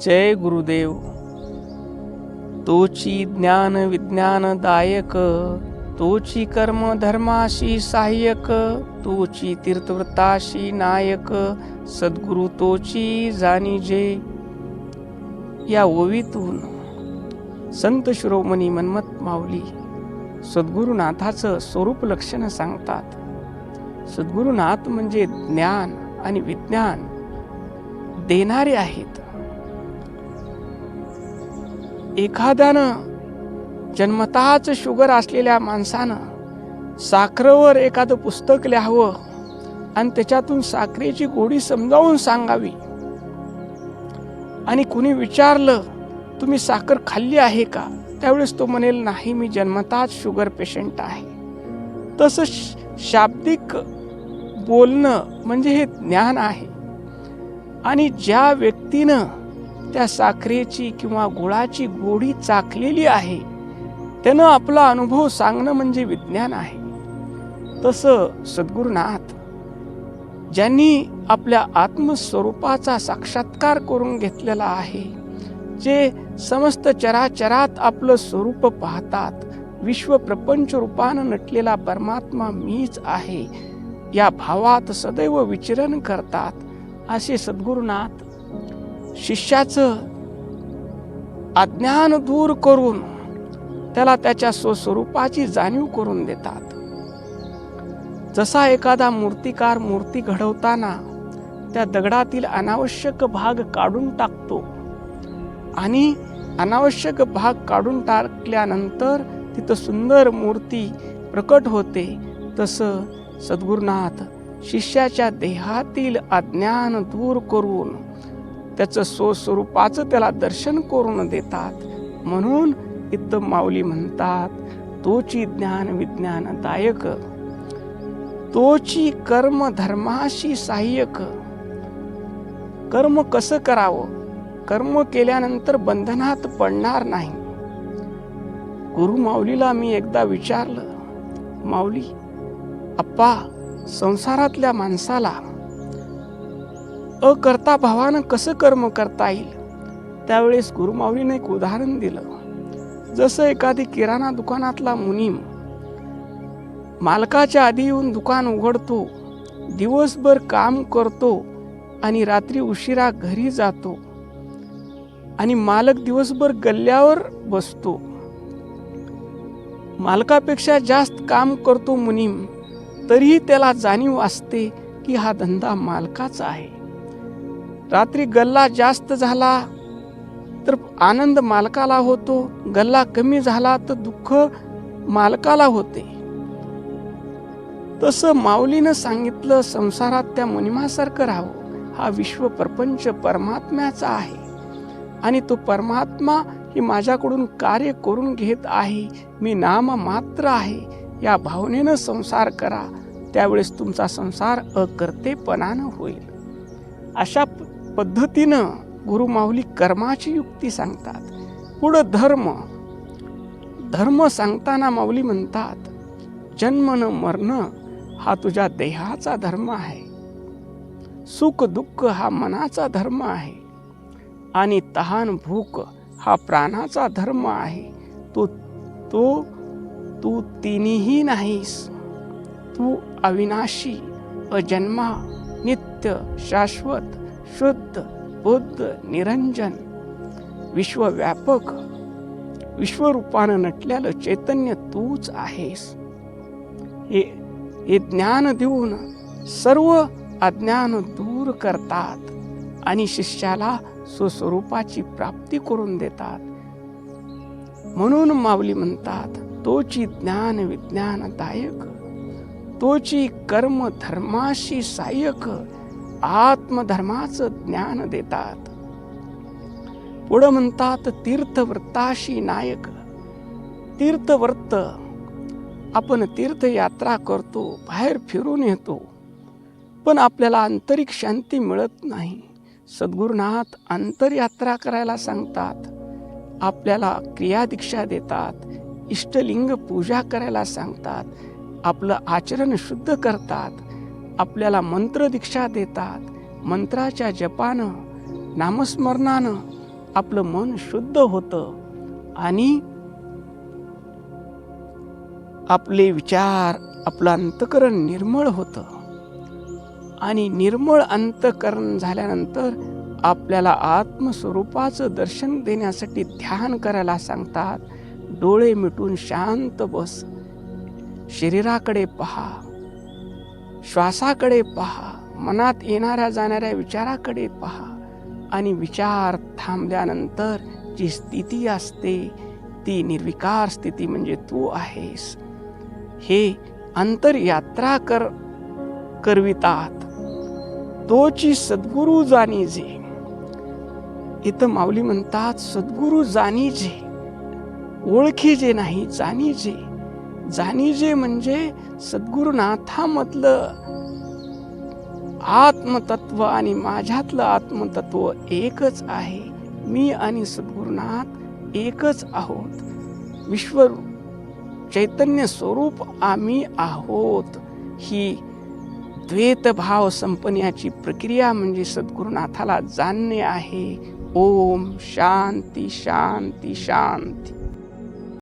जय गुरुदेव. तोची ज्ञान विज्ञानदायक तोची कर्म धर्माशी सहाय्यक तोची तीर्थव्रताशी नायक सद्गुरु तोची जाणी जे या ओवीतून संत शिरोमणी मन्मथ माऊली सद्गुरुनाथाचं स्वरूप लक्षण सांगतात. सद्गुरुनाथ म्हणजे ज्ञान आणि विज्ञान देणारे आहेत. एखाद्यानं जन्मतःच शुगर असलेल्या माणसानं साखरेवर एखादं पुस्तक लिहावं आणि त्याच्यातून साखरेची गोडी समजावून सांगावी. आणि कुणी विचारलं तुम्ही साखर खाल्ली आहे का? त्यावेळेस तो म्हणेल नाही मी जन्मताच शुगर पेशंट आहे. तसं श- शाब्दिक बोलणं म्हणजे हे ज्ञान आहे. आणि ज्या व्यक्तीनं त्या साखरेची किंवा गुळाची गोडी चाखलेली आहे. त्यानं आपला अनुभव सांगणं म्हणजे विज्ञान आहे. तसं सद्गुरुनाथ ज्यांनी आपल्या आत्मस्वरूपाचा साक्षात्कार करून घेतलेला आहे जे समस्त चराचरात आपलं स्वरूप पाहतात विश्व प्रपंच रूपानं नटलेला परमात्मा मीच आहे या भावात सदैव विचरण करतात असे सद्गुरुनाथ शिष्याचं अज्ञान दूर करून त्याला त्याच्या स्वस्वरूपाची जाणीव करून देतात. जसा एखादा मूर्तिकार मूर्ती घडवताना त्या दगडातील अनावश्यक भाग काढून टाकतो आणि अनावश्यक भाग काढून टाकल्यानंतर तिथं सुंदर मूर्ती प्रकट होते तसं सद्गुरुनाथ शिष्याच्या देहातील अज्ञान दूर करून त्याचं स्वस्वरूपाचं त्याला दर्शन करून देतात. म्हणून इथं माऊली म्हणतात तोची ज्ञान विज्ञानदायक तोची कर्म धर्माशी सहाय्यक. कर्म कसं करावं? कर्म केल्यानंतर बंधनात पडणार नाही. गुरु माऊलीला मी एकदा विचारलं माऊली अप्पा संसारातल्या माणसाला अकर्ता भावानं कसं कर्म करता येईल? त्यावेळेस गुरुमाऊलीने एक उदाहरण दिलं. जसं एखादी किराणा दुकानातला मुनीम मालकाच्या आधी येऊन दुकान उघडतो दिवसभर काम करतो आणि रात्री उशिरा घरी जातो आणि मालक दिवसभर गल्ल्यावर बसतो. मालकापेक्षा जास्त काम करतो मुनीम तरीही त्याला जाणीव असते की हा धंदा मालकाचा आहे. रात्री गल्ला जास्त झाला तर आनंद मालकाला होतो. गल्ला कमी झाला तर दुःख मालकाला होते. तसं माऊलीनं सांगितलं संसारात त्या मुनिमासारखं राहावं. हा विश्व प्रपंच परमात्म्याचा आहे. आणि तो परमात्मा ही माझ्याकडून कार्य करून घेत आहे. मी नाम मात्र आहे. या भावनेनं संसार करा. त्यावेळेस तुमचा संसार अकर्तेपणानं होईल. अशा प- पद्धतीनं गुरु माऊली कर्माची युक्ती सांगतात. पुढं धर्म. धर्म सांगताना माऊली म्हणतात जन्म न मरण हा तुझ्या देहाचा धर्म आहे. सुख दुःख हा मनाचा धर्म आहे. आणि तहान भूक हा प्राणाचा धर्म आहे. तो तो तू तिन्ही नाहीस. तू अविनाशी अजन्मा नित्य शाश्वत शुद्ध बुद्ध निरंजन विश्वव्यापक विश्वरूपानं नटलेलं चैतन्य तूच आहेस. हे हे ज्ञान देऊन सर्व अज्ञान दूर करतात आणि शिष्याला स्वस्वरूपाची प्राप्ती करून देतात. म्हणून माऊली म्हणतात तोची ज्ञान विज्ञानदायक तोची कर्म धर्माशी सहाय्यक आत्मधर्माचं ज्ञान देतात. पुढं म्हणतात तीर्थव्रताशी नायक. तीर्थव्रत आपण तीर्थयात्रा करतो बाहेर फिरून येतो. पण आपल्याला आंतरिक शांती मिळत नाही. सद्गुरुनाथ अंतरयात्रा करायला सांगतात. आपल्याला क्रियादीक्षा देतात. इष्टलिंग पूजा करायला सांगतात. आपलं आचरण शुद्ध करतात. आपल्याला मंत्र दीक्षा देतात. मंत्राच्या जपानं नामस्मरणानं आपलं मन शुद्ध होतं. आणि आपले विचार आपलं अंतकरण निर्मळ होतं. आणि निर्मळ अंतकरण झाल्यानंतर आपल्याला आत्मस्वरूपाचं दर्शन देण्यासाठी ध्यान करायला सांगतात. डोळे मिटून शांत बस. शरीराकडे पहा. श्वासाकडे पहा मनात येणाऱ्या जाणाऱ्या विचाराकडे पहा आणि विचार थांबल्यानंतर जी स्थिती असते ती निर्विकार स्थिती म्हणजे तू आहेस. हे अंतरयात्रा कर करवितात. तोची सद्गुरु जाणी जे. इथं माऊली म्हणतात सद्गुरु जाणी जे. ओळखी जे नाही जाणी जे. जाणीजे म्हणजे सद्गुरुनाथामधलं आत्मतत्व आणि माझ्यातलं आत्मतत्व एकच आहे. मी आणि सद्गुरुनाथ एकच आहोत. विश्व चैतन्य स्वरूप आम्ही आहोत. ही द्वैतभाव संपण्याची प्रक्रिया म्हणजे सद्गुरुनाथाला जाणणे आहे. ओम शांती शांती शांती.